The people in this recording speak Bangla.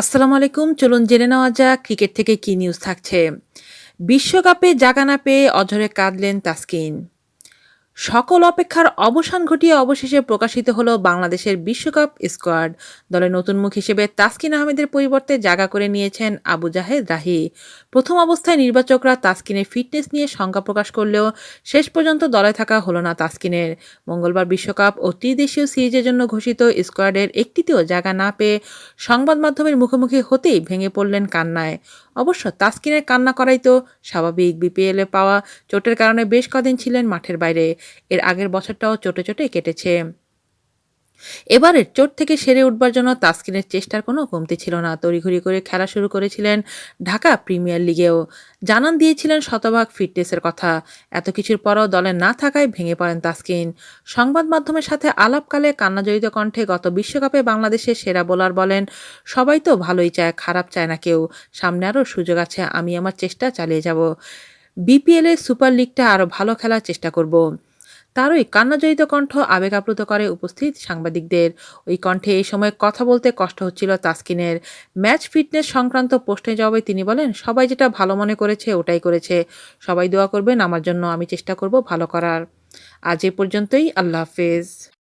আসসালামু আলাইকুম। চলুন জেনে নেওয়া যাক ক্রিকেট থেকে কি নিউজ থাকছে। বিশ্বকাপে জাগা না পেয়ে অঝরে কাঁদলেন তাসকিন। সকল অপেক্ষার অবসান ঘটিয়ে অবশেষে প্রকাশিত হলো বাংলাদেশের বিশ্বকাপ স্কোয়াড। দলের নতুন মুখ হিসেবে তাসকিন আহমেদের পরিবর্তে জায়গা করে নিয়েছেন আবু জাহেদ রাহি। প্রথম অবস্থায় নির্বাচকরা তাসকিনের ফিটনেস নিয়ে শঙ্কা প্রকাশ করলেও শেষ পর্যন্ত দলে থাকা হলো না তাসকিনের। মঙ্গলবার বিশ্বকাপ ও ত্রিদেশীয় সিরিজের জন্য ঘোষিত স্কোয়াডের একটিতেও জায়গা না পেয়ে সংবাদ মাধ্যমের মুখোমুখি হতেই ভেঙে পড়লেন কান্নায়। অবশ্য তাসকিনের কান্না করাই তো স্বাভাবিক। বিপিএলে পাওয়া চোটের কারণে বেশ কদিন ছিলেন মাঠের বাইরে। এর আগের বছরটাও চোটে চোটে কেটেছে। এবারের চোট থেকে সেরে উঠবার জন্য তাসকিনের চেষ্টার কোনো কমতি ছিল না। তড়িঘড়ি করে খেলা শুরু করেছিলেন ঢাকা প্রিমিয়ার লিগেও। জানান দিয়েছিলেন শতভাগ ফিটনেসের কথা। এত কিছুর পরও দলে না থাকায় ভেঙে পড়েন তাসকিন। সংবাদ মাধ্যমের সাথে আলাপকালে কান্নাজড়িত কণ্ঠে গত বিশ্বকাপে বাংলাদেশের সেরা বোলার বলেন, সবাই তো ভালোই চায়, খারাপ চায় না কেউ। সামনে আরও সুযোগ আছে, আমি আমার চেষ্টা চালিয়ে যাব। বিপিএলে সুপার লিগটা আরও ভালো খেলার চেষ্টা করব। তারই কান্নাজড়িত কণ্ঠ আবেগ আপ্লুত করে উপস্থিত সাংবাদিকদের। ওই কণ্ঠে এই সময় কথা বলতে কষ্ট হচ্ছিল তাসকিনের। ম্যাচ ফিটনেস সংক্রান্ত প্রশ্নের জবাবে তিনি বলেন, সবাই যেটা ভালো মনে করেছে, ওটাই করেছে। সবাই দোয়া করবেন, আমার জন্য আমি চেষ্টা করব ভালো করার। আজ এ পর্যন্তই, আল্লাহ হাফেজ।